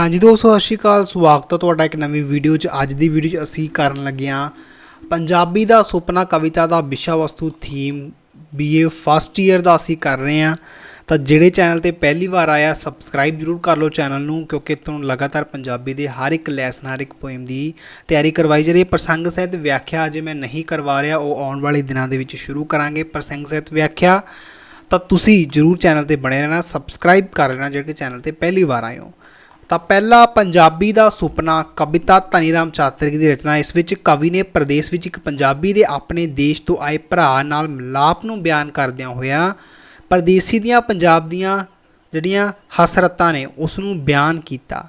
ਹਾਂਜੀ ਦੋਸਤੋ, ਸਤਿ ਸ਼੍ਰੀ ਅਕਾਲ। ਸਵਾਗਤ ਹੈ ਤੁਹਾਡਾ ਇੱਕ ਨਵੀਂ ਵੀਡੀਓ 'ਚ। ਅੱਜ ਦੀ ਵੀਡੀਓ 'ਚ ਅਸੀਂ ਕਰਨ ਲੱਗੇ ਹਾਂ ਪੰਜਾਬੀ ਦਾ ਸੁਪਨਾ ਕਵਿਤਾ ਦਾ ਵਿਸ਼ਾ ਵਸਤੂ ਥੀਮ ਬੀਏ ਫਸਟ ਈਅਰ ਦਾ ਅਸੀਂ ਕਰ ਰਹੇ ਹਾਂ। ਤਾਂ ਜਿਹੜੇ ਚੈਨਲ ਤੇ ਪਹਿਲੀ ਵਾਰ ਆਇਆ ਸਬਸਕ੍ਰਾਈਬ ਜ਼ਰੂਰ ਕਰ ਲਓ ਚੈਨਲ ਨੂੰ, ਕਿਉਂਕਿ ਤੁਹਾਨੂੰ ਲਗਾਤਾਰ ਪੰਜਾਬੀ ਦੇ ਹਰ ਇੱਕ ਲੈਸਨ ਹਰ ਇੱਕ ਪੋਇਮ ਦੀ ਤਿਆਰੀ ਕਰਵਾਈ ਜਾ ਰਹੀ ਹੈ। ਪ੍ਰਸੰਗ ਸਹਿਤ ਵਿਆਖਿਆ ਅਜੇ ਮੈਂ ਨਹੀਂ ਕਰਵਾ ਰਿਹਾ, ਉਹ ਆਉਣ ਵਾਲੇ ਦਿਨਾਂ ਦੇ ਵਿੱਚ ਸ਼ੁਰੂ ਕਰਾਂਗੇ ਪ੍ਰਸੰਗ ਸਹਿਤ ਵਿਆਖਿਆ। ਤਾਂ ਤੁਸੀਂ ਜਰੂਰ ਚੈਨਲ ਤੇ ਬਣੇ ਰਹਿਣਾ ਸਬਸਕ੍ਰਾਈਬ ਕਰ ਲੈਣਾ, ਜਿਹੜੇ ਚੈਨਲ ਤੇ ਪਹਿਲੀ ਵਾਰ ਆਏ ਹੋ। ਤਾਂ ਪਹਿਲਾ ਪੰਜਾਬੀ ਦਾ ਸੁਪਨਾ ਕਵਿਤਾ ਧਨੀਰਾਮ ਚਾਤਰਿਕ ਦੀ ਰਚਨਾ ਇਸ ਵਿੱਚ ਕਵੀ ਨੇ ਪ੍ਰਦੇਸ਼ ਵਿੱਚ ਇੱਕ ਪੰਜਾਬੀ ਦੇ ਆਪਣੇ ਦੇਸ਼ ਤੋਂ ਆਏ ਭਰਾ ਨਾਲ ਮਿਲਾਪ ਨੂੰ ਬਿਆਨ ਕਰਦਿਆਂ ਹੋਇਆ ਪਰਦੇਸੀ ਦੀਆਂ ਪੰਜਾਬ ਦੀਆਂ ਜਿਹੜੀਆਂ ਹਸਰਤਾਂ ਨੇ ਉਸ ਨੂੰ ਬਿਆਨ ਕੀਤਾ।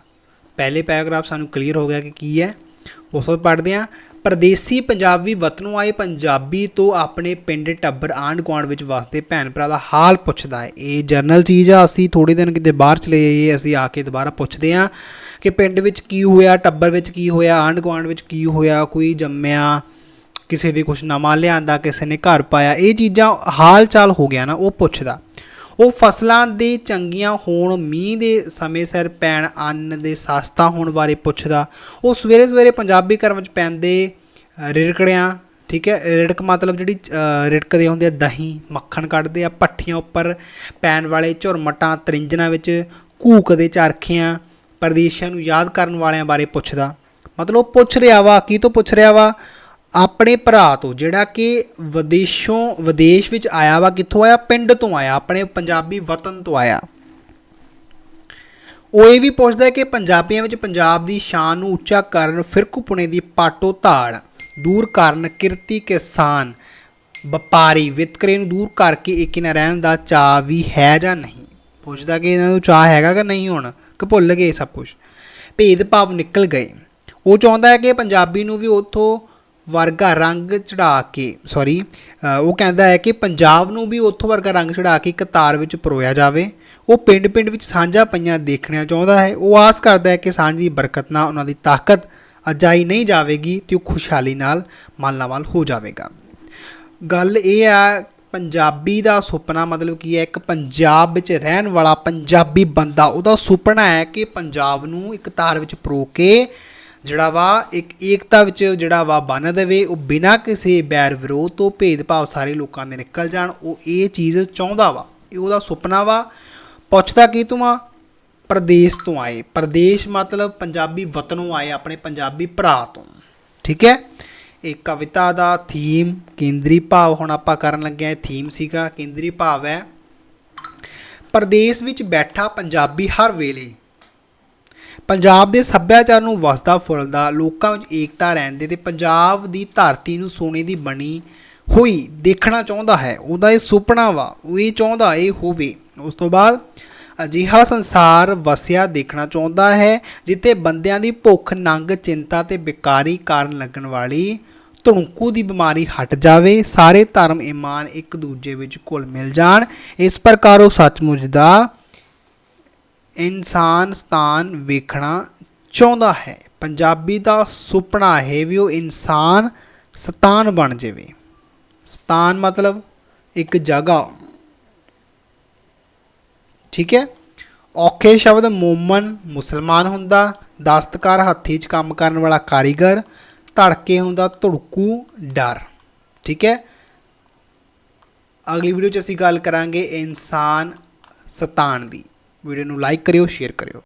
ਪਹਿਲੇ ਪੈਰਾਗ੍ਰਾਫ ਸਾਨੂੰ ਕਲੀਅਰ ਹੋ ਗਿਆ ਕਿ ਕੀ ਹੈ। ਉਸ ਤੋਂ ਪੜ੍ਹਦੇ ਹਾਂ। ਪਰਦੇਸੀ ਪੰਜਾਬੀ ਵਤਨੋਂ ਆਏ ਪੰਜਾਬੀ ਤੋਂ ਆਪਣੇ ਪਿੰਡ ਟੱਬਰ ਆਂਢ ਗੁਆਂਢ ਵਿੱਚ ਵਸਦੇ ਭੈਣ ਭਰਾ ਦਾ ਹਾਲ ਪੁੱਛਦਾ ਹੈ। ਇਹ ਜਰਨਲ ਚੀਜ਼ ਆ, ਅਸੀਂ ਥੋੜੇ ਦਿਨ ਕਿਤੇ ਬਾਹਰ ਚਲੇ ਜਾਈਏ, ਅਸੀਂ ਆ ਕੇ ਦੁਬਾਰਾ ਪੁੱਛਦੇ ਹਾਂ ਕਿ ਪਿੰਡ ਵਿੱਚ ਕੀ ਹੋਇਆ, ਟੱਬਰ ਵਿੱਚ ਕੀ ਹੋਇਆ, ਆਂਢ ਗੁਆਂਢ ਵਿੱਚ ਕੀ ਹੋਇਆ, ਕੋਈ ਜੰਮਿਆ, ਕਿਸੇ ਦੇ ਕੁਝ ਨਵਾਂ ਲਿਆਂਦਾ, ਕਿਸੇ ਨੇ ਘਰ ਪਾਇਆ, ਇਹ ਚੀਜ਼ਾਂ ਹਾਲ ਚਾਲ ਹੋ ਗਿਆ ਨਾ, ਉਹ ਪੁੱਛਦਾ। ਉਹ ਫਸਲਾਂ ਦੇ ਚੰਗੀਆਂ ਹੋਣ, ਮੀਂਹ ਦੇ ਸਮੇਂ ਸਿਰ ਪੈਣ, ਅੰਨ ਦੇ ਸਸਤਾ ਹੋਣ ਬਾਰੇ ਪੁੱਛਦਾ। ਉਹ ਸਵੇਰੇ ਸਵੇਰੇ ਪੰਜਾਬੀ ਘਰ ਵਿੱਚ ਪੈਂਦੇ ਰਿੜਕੜਿਆਂ, ਠੀਕ ਹੈ, ਰਿੜਕ ਮਤਲਬ ਜਿਹੜੀ ਰਿੜਕਦੇ ਹੁੰਦੇ ਆ, ਦਹੀਂ, ਮੱਖਣ ਕੱਢਦੇ ਆ ਪੱਠੀਆਂ ਉੱਪਰ ਪੈਣ ਵਾਲੇ ਝੁਰਮਟਾਂ ਤਰਿੰਜਨਾਂ ਵਿੱਚ ਘੂਕਦੇ ਚਰਖਿਆਂ ਪ੍ਰਦੇਸ਼ਾਂ ਨੂੰ ਯਾਦ ਕਰਨ ਵਾਲਿਆਂ ਬਾਰੇ ਪੁੱਛਦਾ। ਮਤਲਬ ਉਹ ਪੁੱਛ ਰਿਹਾ ਵਾ, ਕੀ ਤੋਂ ਪੁੱਛ ਰਿਹਾ ਵਾ? ਆਪਣੇ ਭਰਾ ਤੋਂ, ਜਿਹੜਾ ਕਿ ਵਿਦੇਸ਼ੋਂ, ਵਿਦੇਸ਼ ਵਿੱਚ ਆਇਆ ਵਾ, ਕਿੱਥੋਂ ਆਇਆ? ਪਿੰਡ ਤੋਂ ਆਇਆ, ਆਪਣੇ ਪੰਜਾਬੀ ਵਤਨ ਤੋਂ ਆਇਆ। ਉਹ ਇਹ ਵੀ ਪੁੱਛਦਾ ਹੈ ਕਿ ਪੰਜਾਬੀਆਂ ਵਿੱਚ ਪੰਜਾਬ ਦੀ ਸ਼ਾਨ ਨੂੰ ਉੱਚਾ ਕਰਨ ਫਿਰਕੂਪੁਣੇ ਦੀ ਪਾਟੋ ਧਾੜ, ਦੂਰ ਕਰਨ, ਕਿਰਤੀ ਕਿਸਾਨ, ਵਪਾਰੀ, ਵਿਤਕਰੇ ਨੂੰ ਦੂਰ ਕਰਕੇ ਇੱਕ ਨਾ ਰਹਿਣ ਦਾ ਚਾਅ ਵੀ ਹੈ ਜਾਂ ਨਹੀਂ? ਪੁੱਛਦਾ ਕਿ ਇਹਨਾਂ ਨੂੰ ਚਾਅ ਹੈਗਾ ਕਿ ਨਹੀਂ ਹੁਣ? ਕਿ ਭੁੱਲ ਗਏ ਸਭ ਕੁਝ ਭੇਦਭਾਵ ਨਿਕਲ ਗਏ। ਉਹ ਚਾਹੁੰਦਾ ਹੈ ਕਿ ਪੰਜਾਬੀ ਨੂੰ ਵੀ ਉੱਥੋਂ ਵਰਗਾ ਰੰਗ ਚੜਾ ਕੇ ਸੌਰੀ ਉਹ ਕਹਿੰਦਾ ਹੈ ਕਿ ਪੰਜਾਬ ਨੂੰ ਵੀ ਉੱਥੋਂ ਵਰਗਾ ਰੰਗ ਚੜਾ ਕੇ ਇੱਕ ਤਾਰ ਵਿੱਚ ਪਰੋਇਆ ਜਾਵੇ। ਉਹ ਪਿੰਡ-ਪਿੰਡ ਵਿੱਚ ਸਾਂਝਾ ਪਈਆਂ ਦੇਖਣੀਆਂ ਚਾਹੁੰਦਾ ਹੈ। ਉਹ ਆਸ ਕਰਦਾ ਹੈ ਕਿ ਸਾਂਝ ਦੀ ਬਰਕਤ ਨਾਲ ਉਹਨਾਂ ਦੀ ਤਾਕਤ ਅਜਾਈ ਨਹੀਂ ਜਾਵੇਗੀ ਤੇ ਉਹ ਖੁਸ਼ਹਾਲੀ ਨਾਲ ਮਾਲਾਮਾਲ ਹੋ ਜਾਵੇਗਾ। ਗੱਲ ਇਹ ਆ, ਪੰਜਾਬੀ ਦਾ ਸੁਪਨਾ ਮਤਲਬ ਕੀ ਹੈ? ਇੱਕ ਪੰਜਾਬ ਵਿੱਚ ਰਹਿਣ ਵਾਲਾ ਪੰਜਾਬੀ ਬੰਦਾ, ਉਹਦਾ ਸੁਪਨਾ ਹੈ ਕਿ ਪੰਜਾਬ ਨੂੰ ਇੱਕ ਤਾਰ ਵਿੱਚ ਪਰੋ ਕੇ ਜਿਹੜਾ ਵਾ, ਇੱਕ ਏਕਤਾ ਵਿੱਚ ਜਿਹੜਾ ਵਾ ਬੰਨ ਦੇਵੇ, ਉਹ ਬਿਨਾਂ ਕਿਸੇ ਬੈਰ ਵਿਰੋਧ ਤੋਂ ਭੇਦਭਾਵ ਸਾਰੇ ਲੋਕਾਂ ਦੇ ਨਿਕਲ ਜਾਣ, ਉਹ ਇਹ ਚੀਜ਼ ਚਾਹੁੰਦਾ ਵਾ। ਇਹ ਉਹਦਾ ਸੁਪਨਾ ਵਾ। ਪੁੱਛਦਾ ਕੀ ਤੂੰ ਆ? ਪ੍ਰਦੇਸ਼ ਤੋਂ ਆਏ। ਪ੍ਰਦੇਸ਼ ਮਤਲਬ ਪੰਜਾਬੀ ਵਤਨੋਂ ਆਏ, ਆਪਣੇ ਪੰਜਾਬੀ ਭਰਾ ਤੋਂ। ਠੀਕ ਹੈ? ਇਹ ਕਵਿਤਾ ਦਾ ਥੀਮ ਕੇਂਦਰੀ ਭਾਵ ਹੁਣ ਆਪਾਂ ਕਰਨ ਲੱਗੇ ਹਾਂ ਥੀਮ ਸੀਗਾ, ਕੇਂਦਰੀ ਭਾਵ ਹੈ। ਪ੍ਰਦੇਸ਼ ਵਿੱਚ ਬੈਠਾ ਪੰਜਾਬੀ ਹਰ ਵੇਲੇ ਪੰਜਾਬ ਦੇ ਸੱਭਿਆਚਾਰ ਨੂੰ ਵਸਦਾ ਫੁੱਲਦਾ, ਲੋਕਾਂ ਵਿੱਚ ਏਕਤਾ ਰਹਿੰਦੇ ਤੇ ਪੰਜਾਬ ਦੀ ਧਰਤੀ ਨੂੰ ਸੋਨੇ ਦੀ ਬਣੀ ਹੋਈ ਦੇਖਣਾ ਚਾਹੁੰਦਾ ਹੈ। ਉਹਦਾ ਇਹ ਸੁਪਨਾ ਵਾ, ਉਹ ਇਹ ਚਾਹੁੰਦਾ ਇਹ ਹੋਵੇ। ਉਸ ਤੋਂ ਬਾਅਦ ਅਜਿਹਾ ਸੰਸਾਰ ਵਸਿਆ ਦੇਖਣਾ ਚਾਹੁੰਦਾ ਹੈ, ਜਿੱਥੇ ਬੰਦਿਆਂ ਦੀ ਭੁੱਖ, ਨੰਗ, ਚਿੰਤਾ ਤੇ ਬਿਕਾਰੀ ਕਾਰਨ ਲੱਗਣ ਵਾਲੀ ਧੁਣਕੂ ਦੀ ਬਿਮਾਰੀ ਹਟ ਜਾਵੇ, ਸਾਰੇ ਧਰਮ, ਇਮਾਨ ਇੱਕ ਦੂਜੇ ਵਿੱਚ ਘੁਲ ਮਿਲ ਜਾਣ। ਇਸ ਪ੍ਰਕਾਰ ਉਹ ਸੱਚਮੁੱਚ ਦਾ ਇਨਸਾਨ ਸਥਾਨ ਵੇਖਣਾ ਚਾਹੁੰਦਾ ਹੈ। ਪੰਜਾਬੀ ਦਾ ਸੁਪਨਾ ਹੈ ਵੀ ਉਹ ਇਨਸਾਨ ਸਤਾਨ ਬਣ ਜਾਵੇ। ਸਤਾਨ ਮਤਲਬ ਇੱਕ ਜਗ੍ਹਾ। ਠੀਕ ਹੈ? ਔਖੇ ਸ਼ਬਦ ਮੋਮਨ ਮੁਸਲਮਾਨ ਹੁੰਦਾ, ਦਸਤਕਾਰ ਹੱਥੀ 'ਚ ਕੰਮ ਕਰਨ ਵਾਲਾ ਕਾਰੀਗਰ, ਧੜਕੇ ਹੁੰਦਾ, ਧੜਕੂ, ਡਰ। ਠੀਕ ਹੈ? ਅਗਲੀ ਵੀਡੀਓ 'ਚ ਅਸੀਂ ਗੱਲ ਕਰਾਂਗੇ ਇਨਸਾਨ ਸਤਾਨ ਦੀ। ਵੀਡੀਓ ਨੂੰ ਲਾਈਕ ਕਰਿਓ ਸ਼ੇਅਰ ਕਰਿਓ